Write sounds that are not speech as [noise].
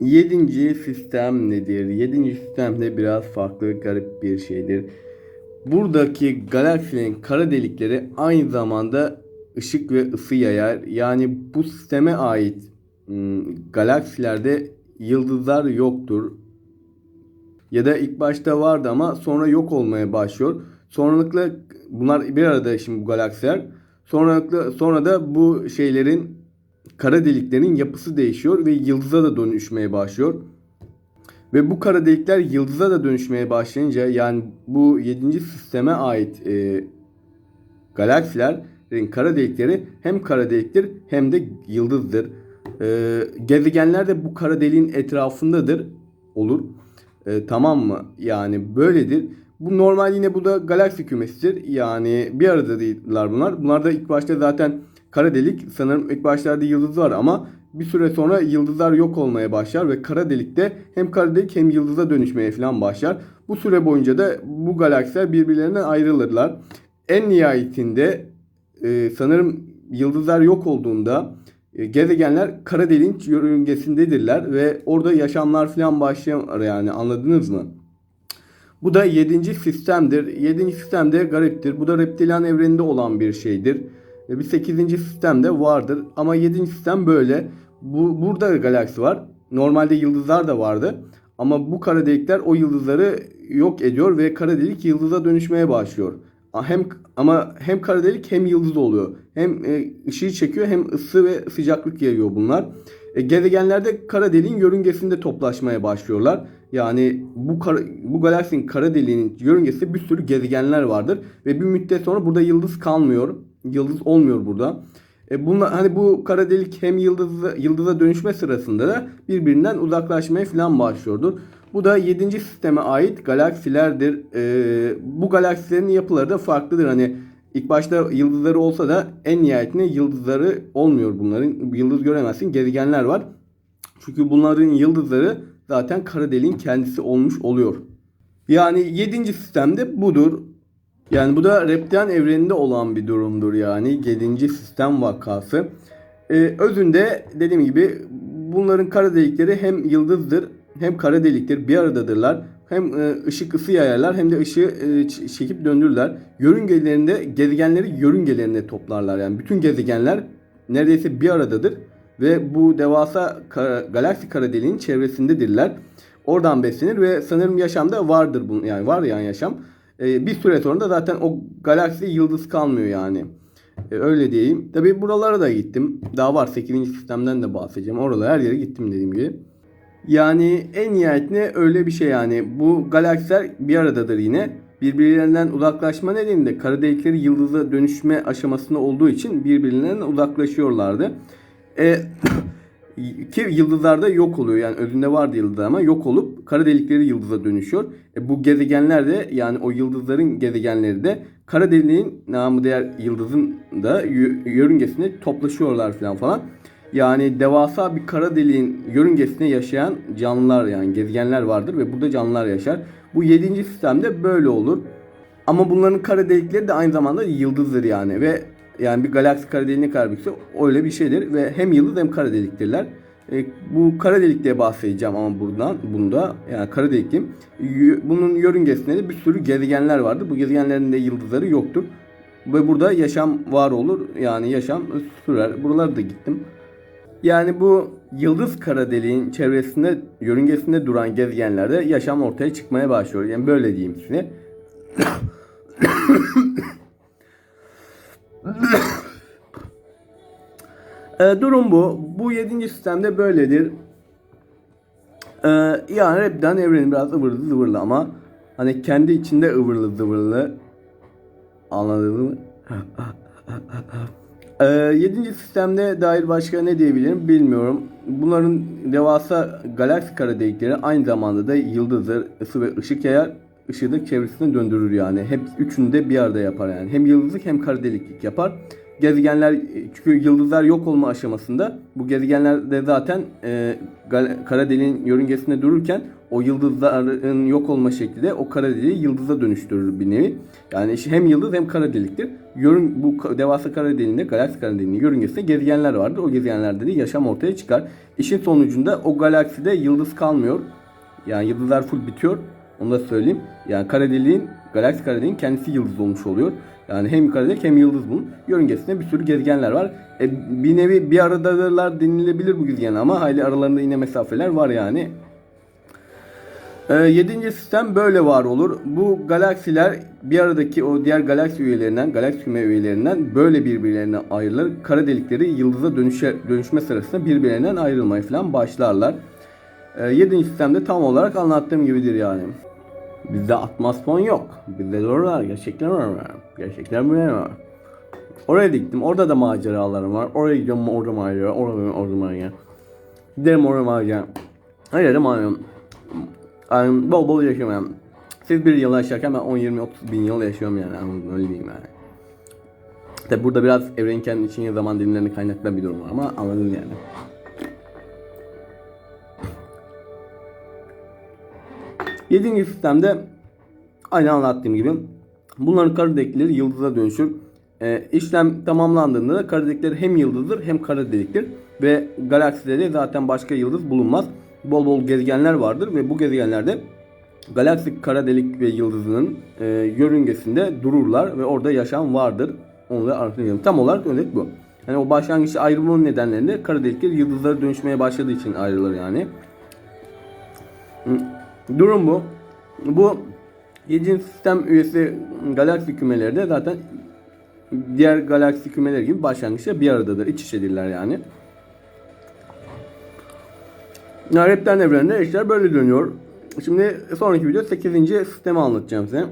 Yedinci sistem nedir? Yedinci sistem de biraz farklı, garip bir şeydir. Buradaki galaksilerin kara delikleri aynı zamanda ışık ve ısı yayar. Yani bu sisteme ait hmm, galaksilerde yıldızlar yoktur. Ya da ilk başta vardı ama sonra yok olmaya başlıyor. Sonralıkla bunlar bir arada şimdi bu galaksiler. Sonralıkla sonra da bu şeylerin kara deliklerin yapısı değişiyor ve yıldıza da dönüşmeye başlıyor. Ve bu kara delikler yıldıza da dönüşmeye başlayınca yani bu 7. sisteme ait e, galaksilerin kara delikleri hem kara deliktir hem de yıldızdır. E, gezegenler de bu kara deliğin etrafındadır olur. E, tamam mı? Yani böyledir. Bu normal yine bu da galaksi kümesidir. Yani bir arada değiller bunlar. Bunlar da ilk başta zaten kara delik sanırım ilk başlarda yıldız var ama bir süre sonra yıldızlar yok olmaya başlar ve kara delikte hem kara delik hem yıldıza dönüşmeye falan başlar. Bu süre boyunca da bu galaksiler birbirlerinden ayrılırlar. En nihayetinde e, sanırım yıldızlar yok olduğunda e, gezegenler kara deliğin yörüngesindedirler ve orada yaşamlar falan başlar yani anladınız mı? Bu da 7. sistemdir. 7. sistem de gariptir. Bu da reptilyan evreninde olan bir şeydir. Ve bir 8. sistem de vardır. Ama 7. sistem böyle. Bu burada galaksi var. Normalde yıldızlar da vardı. Ama bu kara delikler o yıldızları yok ediyor ve kara delik yıldıza dönüşmeye başlıyor. Hem ama hem kara delik hem yıldız oluyor. Hem e, ışığı çekiyor hem ısı ve sıcaklık yayıyor bunlar. E, gezegenlerde kara deliğin yörüngesinde toplaşmaya başlıyorlar. Yani bu kara, bu galaksinin kara deliğinin yörüngesinde bir sürü gezegenler vardır ve bir müddet sonra burada yıldız kalmıyor. Yıldız olmuyor burada. E bunlar hani bu kara delik hem yıldıza, yıldıza dönüşme sırasında da birbirinden uzaklaşmaya falan başlıyordur. Bu da 7. sisteme ait galaksilerdir. E, bu galaksilerin yapıları da farklıdır. Hani ilk başta yıldızları olsa da en nihayetinde yıldızları olmuyor bunların. Yıldız göremezsin. Gezegenler var. Çünkü bunların yıldızları zaten kara deliğin kendisi olmuş oluyor. Yani 7. sistemde budur. Yani bu da reptilen evreninde olan bir durumdur yani 7. sistem vakası. Ee, özünde dediğim gibi bunların kara delikleri hem yıldızdır hem kara deliktir bir aradadırlar. Hem e, ışık ısı yayarlar hem de ışığı e, çekip döndürürler. Yörüngelerinde gezegenleri yörüngelerine toplarlar. Yani bütün gezegenler neredeyse bir aradadır ve bu devasa kara, galaksi kara deliğin çevresindedirler. Oradan beslenir ve sanırım yaşamda vardır bunun yani var yani yaşam. Ee, bir süre sonra da zaten o galaksi yıldız kalmıyor yani. Ee, öyle diyeyim. Tabi buralara da gittim. Daha var 8. sistemden de bahsedeceğim. Oralara her yere gittim dediğim gibi. Yani en nihayetinde öyle bir şey yani. Bu galaksiler bir aradadır yine. Birbirlerinden uzaklaşma nedeniyle kara delikleri yıldıza dönüşme aşamasında olduğu için birbirlerinden uzaklaşıyorlardı. E, ki yıldızlarda yok oluyor. Yani özünde vardı yıldızlar ama yok olup kara delikleri yıldıza dönüşüyor. E, bu gezegenler de yani o yıldızların gezegenleri de kara deliğin namı diğer yıldızın da yörüngesine toplaşıyorlar falan falan. Yani devasa bir kara deliğin yörüngesinde yaşayan canlılar yani gezegenler vardır ve burada canlılar yaşar. Bu 7. sistemde böyle olur. Ama bunların kara delikleri de aynı zamanda yıldızdır yani ve yani bir galaksi kara deliği ne kadar büyükse öyle bir şeydir ve hem yıldız hem kara deliktirler. E, bu kara delik diye bahsedeceğim ama buradan bunda yani kara delik diyeyim. Bunun yörüngesinde de bir sürü gezegenler vardır. Bu gezegenlerin de yıldızları yoktur. Ve burada yaşam var olur. Yani yaşam sürer. Buralara da gittim. Yani bu yıldız kara deliğin çevresinde, yörüngesinde duran gezegenlerde yaşam ortaya çıkmaya başlıyor. Yani böyle diyeyim size. E, durum bu. Bu 7. sistemde böyledir. E, yani hepten evreni biraz ıvırlı zıvırlı ama hani kendi içinde ıvırlı zıvırlı anladınız mı? [laughs] e, 7. sistemde dair başka ne diyebilirim bilmiyorum. Bunların devasa galaksi kara delikleri aynı zamanda da yıldızdır, ısı ve ışık yayar. Işığı da çevresine döndürür yani. Hep üçünü de bir arada yapar yani. Hem yıldızlık hem kara deliklik yapar. gezegenler çünkü yıldızlar yok olma aşamasında bu gezegenler de zaten e, kara deliğin yörüngesinde dururken o yıldızların yok olma şekli de o kara deliği yıldıza dönüştürür bir nevi. Yani işte hem yıldız hem kara deliktir. Yörün, bu devasa kara deliğinde galaksi kara deliğinin yörüngesinde gezegenler vardır. O gezegenlerde de yaşam ortaya çıkar. İşin sonucunda o galakside yıldız kalmıyor. Yani yıldızlar full bitiyor. Onu da söyleyeyim. Yani kara deliğin, galaksi kara deliğin kendisi yıldız olmuş oluyor. Yani hem kara delik hem yıldız bunun. Yörüngesinde bir sürü gezegenler var. E, bir nevi bir aradadırlar denilebilir bu gezegenler ama hayli aralarında yine mesafeler var yani. E, yedinci sistem böyle var olur. Bu galaksiler bir aradaki o diğer galaksi üyelerinden, galaksi küme üyelerinden böyle birbirlerine ayrılır. Kara delikleri yıldıza dönüşe, dönüşme sırasında birbirlerinden ayrılmaya falan başlarlar. E, yedinci sistemde tam olarak anlattığım gibidir yani. Bizde atmosfon yok. Bizde doğrular, gerçekler var. Gerçekler böyle var. Oraya diktim. Orada da maceralarım var. Oraya gidiyorum orada macera. Orada orada macera. Giderim orada macera. Hayır dedim abi. Yani bol bol yaşıyorum. Siz bir yıl yaşarken ben 10-20-30 bin yıl yaşıyorum yani. öyle diyeyim yani. Tabi burada biraz evrenin kendi içine zaman dilimlerini kaynaklı bir durum var ama anladın yani. Yedinci sistemde aynı anlattığım gibi bunların kara delikleri yıldıza dönüşür. Ee, işlem tamamlandığında da kara delikleri hem yıldızdır hem kara deliktir. Ve galakside de zaten başka yıldız bulunmaz. Bol bol gezegenler vardır ve bu gezegenlerde galaksi kara delik ve yıldızının e, yörüngesinde dururlar ve orada yaşam vardır. Onu da anlatıyorum. Tam olarak özet bu. Yani o başlangıç ayrılmanın nedenlerinde kara delikler yıldızlara dönüşmeye başladığı için ayrılır yani. Durum bu. Bu 7. sistem üyesi galaksi kümeleri de zaten diğer galaksi kümeleri gibi başlangıçta bir aradadır. İç içedirler yani. Repten evreninde işler böyle dönüyor. Şimdi sonraki video 8. sistemi anlatacağım size.